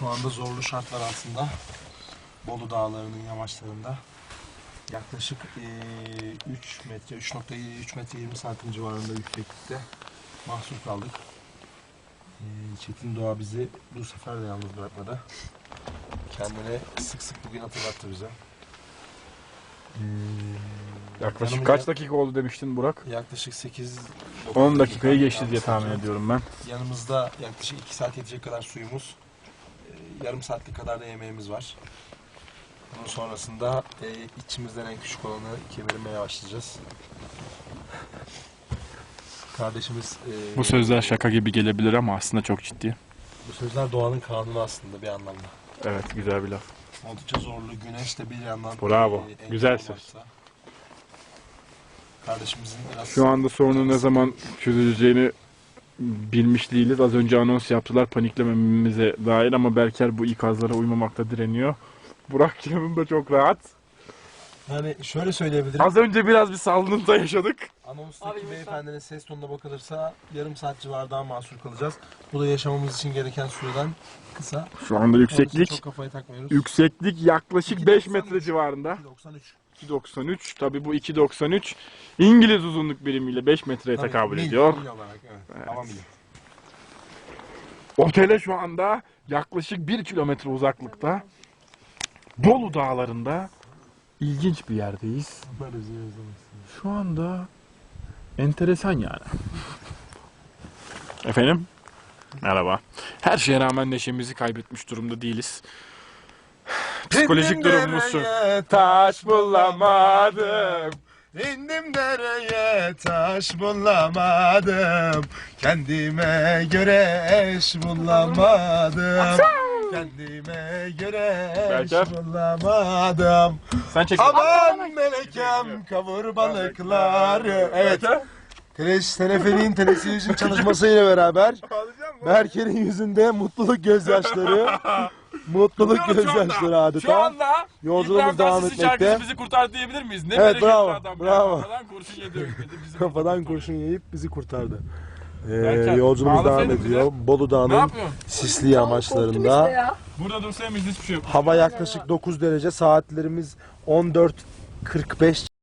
Şu anda zorlu şartlar altında Bolu Dağları'nın yamaçlarında yaklaşık eee, 3 metre, 3.3 metre 20 santim civarında yükseklikte mahsur kaldık. Eee, Çetin Doğa bizi bu sefer de yalnız bırakmadı. Kendini sık sık bugün hatırlattı bize. Eee, Yaklaşık kaç dakika oldu demiştin Burak? Yaklaşık 8 10 dakikayı geçti diye tahmin ediyorum ben. Yanımızda yaklaşık 2 saat yetecek kadar suyumuz, e, yarım saatlik kadar da yemeğimiz var. Bunun sonrasında e, içimizden en küçük olanı kemirmeye başlayacağız. Kardeşimiz... e, Bu sözler şaka gibi gelebilir ama aslında çok ciddi. Bu sözler doğanın kanunu aslında bir anlamda. Evet güzel bir laf. Oldukça zorlu, güneş de bir yandan... Bravo, engel güzel olmakta. söz. Kardeşimizin biraz... Şu anda sorunun ne zaman çözüleceğini bilmiş değiliz. Az önce anons yaptılar paniklememize dair ama Berker bu ikazlara uymamakta direniyor. Burak yanında çok rahat. Yani şöyle söyleyebilirim. Az önce biraz bir sallıntıda yaşadık. Anonstaki beyefendinin ses tonuna bakılırsa yarım saat civarında mahsur kalacağız. Bu da yaşamamız için gereken süreden kısa. Şu anda Onun için yükseklik Çok kafayı takmıyoruz. yükseklik yaklaşık 5 2.93. metre civarında. 93. 2.93 tabi bu 2.93 İngiliz uzunluk birimiyle 5 metreye Tabii, tekabül mil, ediyor. mil olarak, evet. Mili. Otele şu anda yaklaşık 1 kilometre uzaklıkta Bolu dağlarında ilginç bir yerdeyiz. Şu anda enteresan yani. Efendim? Merhaba. Her şeye rağmen neşemizi kaybetmiş durumda değiliz. Psikolojik dereye, Taş bulamadım. İndim dereye taş bulamadım. Kendime göre eş bulamadım. Kendime göre eş Berker. bulamadım. Sen çek. Aman melekem kavur balıkları. Evet. Teleş, teleferiğin televizyon çalışmasıyla beraber Berker'in yüzünde mutluluk gözyaşları Mutluluk gözyaşları adeta Şu anda Yolculuğumuz devam etmekte. şarkısı bizi kurtardı diyebilir miyiz? Ne Evet, bravo, adam ya. bravo. Kafadan kurşun yedi. Kafadan kurşun yiyip bizi kurtardı. Ee, Berker, yolculuğumuz devam ediyor. Bolu Ne Dağı'nın sisli yamaçlarında. Burada dursaymış hiçbir şey yok. Hava yaklaşık 9 derece. Saatlerimiz 14.45